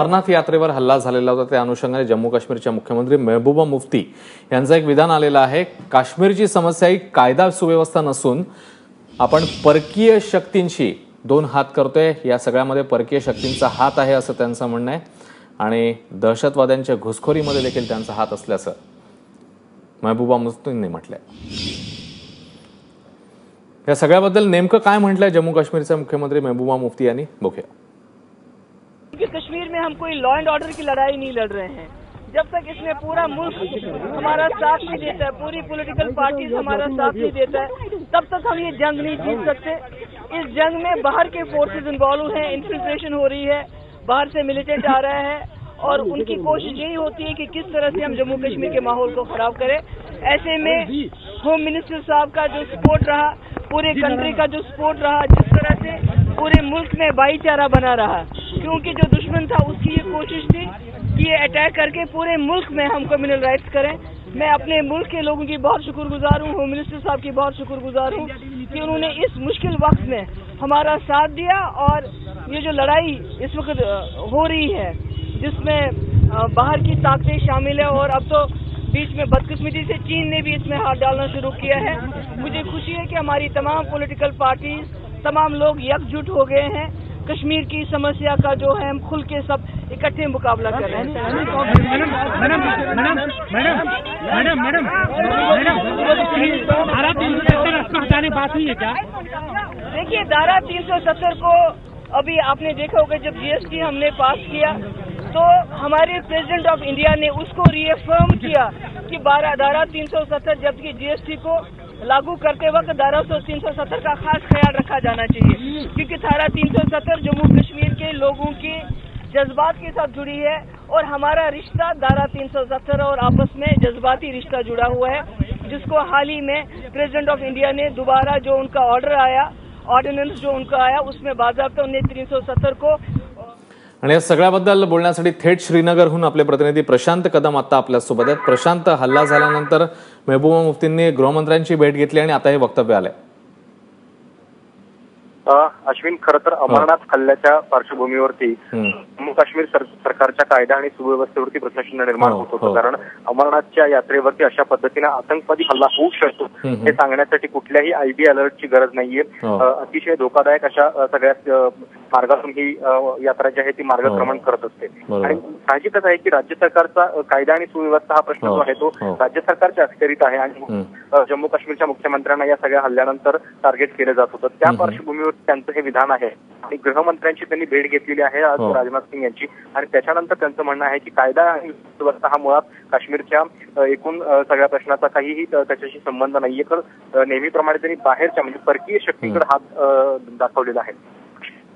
अमरनाथ यात्रेवर हल्ला झालेला होता. त्या अनुषंगाने जम्मू काश्मीरच्या मुख्यमंत्री मेहबूबा मुफ्ती यांचं एक विधान आलेलं आहे. काश्मीरची समस्या ही कायदा सुव्यवस्था नसून आपण परकीय शक्तींशी दोन हात करतोय. या सगळ्यामध्ये परकीय शक्तींचा हात आहे असं त्यांचं म्हणणं आहे. आणि दहशतवाद्यांच्या घुसखोरीमध्ये देखील त्यांचा हात असल्याचं महबूबा मुफ्तींनी म्हटलंय. या सगळ्याबद्दल नेमकं काय म्हटलंय जम्मू काश्मीरचे मुख्यमंत्री मेहबूबा मुफ्ती यांनी? बघूया. کیونکہ کشمیر میں ہم کوئی لا اینڈ آرڈر کی لڑائی نہیں لڑ رہے ہیں۔ جب تک اس میں پورا ملک ہمارا ساتھ نہیں دیتا ہے، پوری پولیٹیکل پارٹیز ہمارا ساتھ نہیں دیتا ہے، تب تک ہم یہ جنگ نہیں جیت سکتے۔ اس جنگ میں باہر کے فورسز انوالو ہیں انفلٹریشن ہو رہی ہے، باہر سے ملیٹنٹ آ رہا ہے۔ اور ان کی کوشش یہی ہوتی ہے کہ کس طرح سے ہم جموں کشمیر کے ماحول کو خراب کریں۔ ایسے میں ہوم منسٹر صاحب کا جو سپورٹ رہا، پورے کنٹری کا جو سپورٹ رہا، جس طرح سے پورے ملک میں بھائی چارہ بنا رہا۔ کیونکہ جو دشمن تھا اس کی یہ کوشش تھی کہ یہ اٹیک کر کے پورے ملک میں ہم کمیونل رائٹس کریں۔ میں اپنے ملک کے لوگوں کی بہت شکر گزار ہوں ہوم منسٹر صاحب کی بہت شکر گزار ہوں کہ انہوں نے اس مشکل وقت میں ہمارا ساتھ دیا اور یہ جو لڑائی اس وقت ہو رہی ہے، جس میں باہر کی طاقتیں شامل ہیں اور اب تو بیچ میں بدقسمتی سے چین نے بھی اس میں ہاتھ ڈالنا شروع کیا ہے۔ مجھے خوشی ہے کہ ہماری تمام پولیٹیکل پارٹیز تمام لوگ یکجٹ ہو گئے ہیں۔ کشمیر کی سمسیا کا جو ہے ہم کھل کے سب اکٹھے مقابلہ کر رہے ہیں دیکھیے دارہ تین سو ستر کو ابھی آپ نے دیکھا ہوگا جب جی ایس ٹی ہم نے پاس کیا تو ہمارے پریزیڈنٹ آف انڈیا نے اس کو ریفرم کیا کہ بارہ دارہ تین سو ستر جبکہ جی ایس ٹی کو لاگو کرتے وقت دارہ سو تین سو ستر کا خاص خیال رکھا جانا چاہیے، کیونکہ دھارا تین سو ستر جموں کشمیر کے لوگوں کے جذبات کے ساتھ جڑی ہے اور ہمارا رشتہ دارہ تین سو ستر اور آپس میں جذباتی رشتہ جڑا ہوا ہے، جس کو حال ہی میں پریزیڈنٹ آف انڈیا نے دوبارہ جو ان کا آرڈر آیا آرڈیننس جو ان کا آیا، اس میں باضابطہ انہیں تین سو ستر کو आणि या सगळ्याबद्दल बोलण्यासाठी थेट श्रीनगरहून आपले प्रतिनिधी प्रशांत कदम आता आपल्यासोबत आहेत प्रशांत हल्ला झाल्यानंतर महबूबा मुफ्तींनी गृहमंत्र्यांची भेट घेतली आणि आता हे वक्तव्य आलंय अश्विन खरं तर अमरनाथ हल्ल्याच्या पार्श्वभूमीवरती. जम्मू काश्मीर सर- सरकारच्या कायदा आणि सुव्यवस्थेवरती प्रश्न निर्माण हो, होत हो. होतं कारण अमरनाथच्या यात्रेवरती अशा पद्धतीने आतंकवादी हल्ला होऊ शकतो. हे सांगण्यासाठी कुठल्याही आयबी अलर्टची गरज नाहीये हो. अतिशय धोकादायक अशा सगळ्या मार्गातून ही यात्रा जी आहे ती मार्गक्रमण करत असते. हो. आणि साहजिकच आहे की राज्य सरकारचा कायदा आणि सुव्यवस्था हा प्रश्न हो, जो आहे तो हो. राज्य सरकारच्या अखत्यारीत आहे आणि जम्मू काश्मीरच्या मुख्यमंत्र्यांना या सगळ्या हल्ल्यानंतर टार्गेट केलं जात होतं. त्या. पार्श्वभूमीवर त्यांचं हे विधान आहे. आणि गृहमंत्र्यांची त्यांनी भेट घेतलेली आहे आज हो. राजनाथ सिंग यांची. आणि त्याच्यानंतर त्यांचं म्हणणं आहे की कायदा आणि सुव्यवस्था हा मुळात काश्मीरच्या एकूण सगळ्या प्रश्नाचा काहीही त्याच्याशी संबंध नाहीये. तर नेहमीप्रमाणे त्यांनी बाहेरच्या म्हणजे परकीय शक्तीकडे हात दाखवलेला आहे.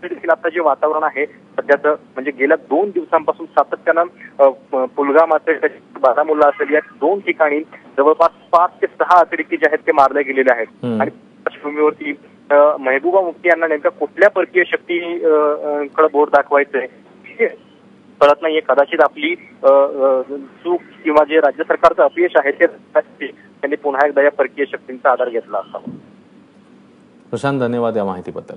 देखील आता जे वातावरण आहे सध्याचं म्हणजे गेल्या दोन दिवसांपासून सातत्यानं अ, प- पुलगाम असेल त्याच्यात बारामुल्ला असेल या दोन ठिकाणी जवळपास पाच ते सहा अतिरेकी जे आहेत ते मारले गेलेले आहेत. आणि पार्श्वभूमीवरती महबूबा मुफ्ती यांना नेमक्या कुठल्या परकीय शक्ती कडे बोट दाखवायचंय? हे कळत नाहीये. कदाचित आपली चूक किंवा जे राज्य सरकारचं अपयश आहे ते त्यांनी पुन्हा एकदा या परकीय शक्तींचा आधार घेतला असावा. प्रशांत धन्यवाद या माहितीबद्दल.